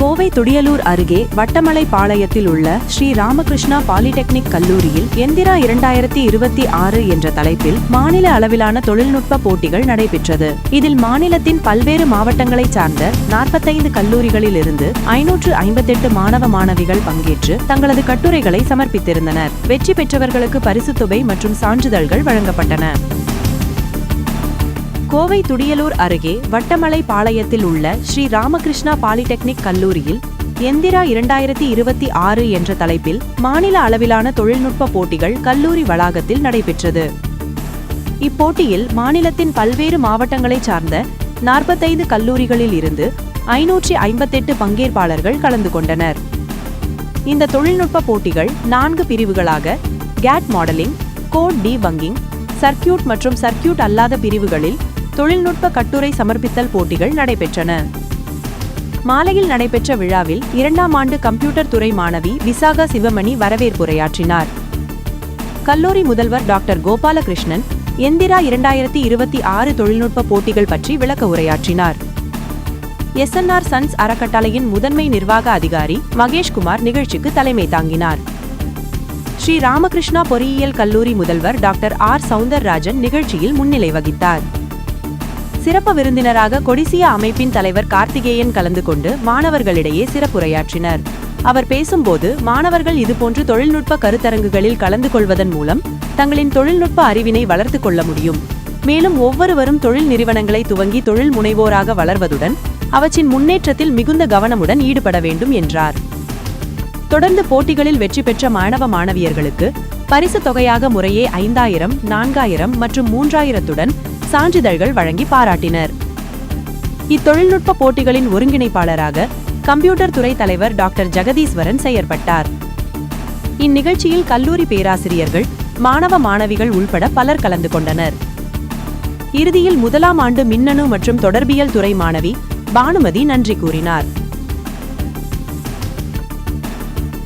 கோவை துடியலூர் அருகே வட்டமலை பாளையத்தில் உள்ள ஸ்ரீ ராமகிருஷ்ணா பாலிடெக்னிக் கல்லூரியில் எந்திரா இரண்டாயிரத்தி இருபத்தி ஆறு என்ற தலைப்பில் மாநில அளவிலான தொழில்நுட்ப போட்டிகள் நடைபெற்றது. இதில் மாநிலத்தின் பல்வேறு மாவட்டங்களைச் சார்ந்த நாற்பத்தைந்து கல்லூரிகளில் இருந்து ஐநூற்று ஐம்பத்தெட்டு மாணவ மாணவிகள் பங்கேற்று தங்களது கட்டுரைகளை சமர்ப்பித்திருந்தனர். வெற்றி பெற்றவர்களுக்கு பரிசுத் தொகை மற்றும் சான்றிதழ்கள் வழங்கப்பட்டன. கோவை துடியலூர் அருகே வட்டமலை பாளையத்தில் உள்ள ஸ்ரீ ராமகிருஷ்ணா பாலிடெக்னிக் கல்லூரியில் எந்திரா இரண்டாயிரத்தி இருபத்தி ஆறு என்ற தலைப்பில் மாநில அளவிலான தொழில்நுட்ப போட்டிகள் கல்லூரி வளாகத்தில் நடைபெற்றது. இப்போட்டியில் மாநிலத்தின் பல்வேறு மாவட்டங்களைச் சார்ந்த நாற்பத்தைந்து கல்லூரிகளில் இருந்து ஐநூற்றி ஐம்பத்தெட்டு பங்கேற்பாளர்கள் கலந்து கொண்டனர். இந்த தொழில்நுட்ப போட்டிகள் நான்கு பிரிவுகளாக CAD modelling code debugging circuit மற்றும் சர்க்கியூட் அல்லாத பிரிவுகளில் தொழில்நுட்ப கட்டுரை சமர்ப்பித்தல் போட்டிகள் நடைபெற்றன. மாலையில் நடைபெற்ற விழாவில் இரண்டாம் ஆண்டு கம்ப்யூட்டர் துறை மாணவி விசாகா சிவமணி வரவேற்புரையாற்றினார். கல்லூரி முதல்வர் டாக்டர் கோபாலகிருஷ்ணன் எந்திரா இரண்டாயிரத்தி இருபத்தி ஆறு தொழில்நுட்ப போட்டிகள் பற்றி விளக்க உரையாற்றினார். எஸ்என்ஆர் சன்ஸ் அறக்கட்டளையின் முதன்மை நிர்வாக அதிகாரி மகேஷ்குமார் நிகழ்ச்சிக்கு தலைமை தாங்கினார். ஸ்ரீ ராமகிருஷ்ணா பொறியியல் கல்லூரி முதல்வர் டாக்டர் ஆர் சவுந்தரராஜன் நிகழ்ச்சியில் முன்னிலை வகித்தார். சிறப்பு விருந்தினராக கொடிசிய அமைப்பின் தலைவர் கார்த்திகேயன் கலந்து கொண்டு மாணவர்களிடையே சிறப்புரையாற்றினர். அவர் பேசும்போது மாணவர்கள் இதுபோன்று தொழில்நுட்ப கருத்தரங்குகளில் கலந்து கொள்வதன் மூலம் தங்களின் தொழில்நுட்ப அறிவினை வளர்த்துக் கொள்ள முடியும். மேலும் ஒவ்வொருவரும் தொழில் நிறுவனங்களை துவங்கி தொழில் முனைவோராக வளர்வதுடன் அவற்றின் முன்னேற்றத்தில் மிகுந்த கவனமுடன் ஈடுபட வேண்டும் என்றார். தொடர்ந்து போட்டிகளில் வெற்றி பெற்ற மாணவ மாணவியர்களுக்கு பரிசு தொகையாக முறையே ஐந்தாயிரம் நான்காயிரம் மற்றும் மூன்றாயிரத்துடன் சான்றிதழ்கள் வழங்கி பாராட்டினர். இத்தொழில்நுட்ப போட்டிகளின் ஒருங்கிணைப்பாளராக கம்ப்யூட்டர் துறை தலைவர் டாக்டர் ஜெகதீஸ்வரன் செயற்பட்டார். இந்நிகழ்ச்சியில் கல்லூரி பேராசிரியர்கள் மாணவ மாணவிகள் உள்பட பலர் கலந்து கொண்டனர். இறுதியில் முதலாம் ஆண்டு மின்னணு மற்றும் தொடர்பியல் துறை மாணவி பானுமதி நன்றி கூறினார்.